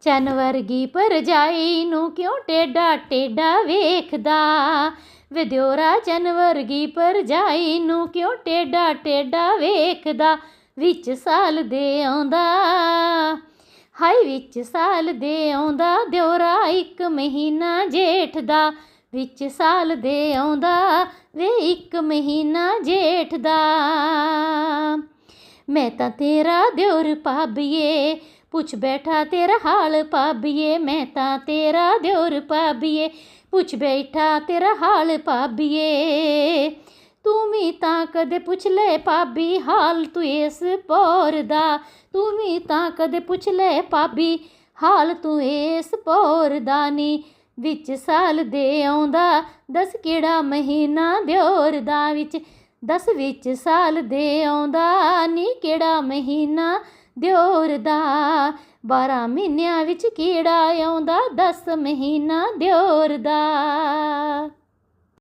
ਚੰਨ ਵਰਗੀ ਪਰਜਾਈ ਨੂੰ ਕਿਉਂ ਟੇਡਾ ਟੇਡਾ ਵੇਖਦਾ? ਵੇ ਦਿਓਰਾ ਚੰਨ ਵਰਗੀ ਪਰਜਾਈ ਨੂੰ ਕਿਉਂ ਟੇਡਾ ਟੇਡਾ ਵੇਖਦਾ? ਵਿੱਚ ਸਾਲ ਦੇ ਆਉਂਦਾ ਹਾਈ ਵਿੱਚ ਸਾਲ ਦੇ ਆਉਂਦਾ, ਦਿਓਰਾ ਇੱਕ ਮਹੀਨਾ ਜੇਠ ਦਾ ਵਿੱਚ ਸਾਲ ਦੇ ਆਉਂਦਾ, ਵੇ ਇੱਕ ਮਹੀਨਾ ਜੇਠ ਦਾ ਮੈਂ ਤਾਂ ਤੇਰਾ ਦਿਓਰ ਭਾਬੀਏ ਪੁੱਛ ਬੈਠਾ ਤੇਰਾ ਹਾਲ ਭਾਬੀਏ, ਮੈਂ ਤਾਂ ਤੇਰਾ ਦਿਓਰ ਭਾਬੀਏ। ਪੁੱਛ ਬੈਠਾ ਤੇਰਾ ਹਾਲ ਭਾਬੀਏ, ਤੂੰ ਵੀ ਤਾਂ ਕਦੇ ਪੁੱਛ ਲੈ ਭਾਬੀ ਹਾਲ ਤੂੰ ਇਸ ਪੋਰ ਦਾ। ਤੂੰ ਵੀ ਤਾਂ ਕਦੇ ਪੁੱਛ ਲੈ ਭਾਬੀ ਹਾਲ ਤੂੰ ਇਸ ਪੋਰ ਦਾ ਨੀ। ਵਿੱਚ ਸਾਲ ਦੇ ਆਉਂਦਾ, ਦਸ ਕਿਹੜਾ ਮਹੀਨਾ ਦਿਓਰ ਦਾ ਵਿੱਚ। ਦਸ ਵਿੱਚ ਸਾਲ ਦੇ ਆਉਂਦਾ, ਨੀ ਕਿਹੜਾ ਮਹੀਨਾ ਦਿਓਰ ਦਾ। 12 ਮਹੀਨਿਆਂ ਵਿੱਚ ਕੀੜਾ ਆਉਂਦਾ? 10 ਮਹੀਨਾ ਦਿਓਰ ਦਾ।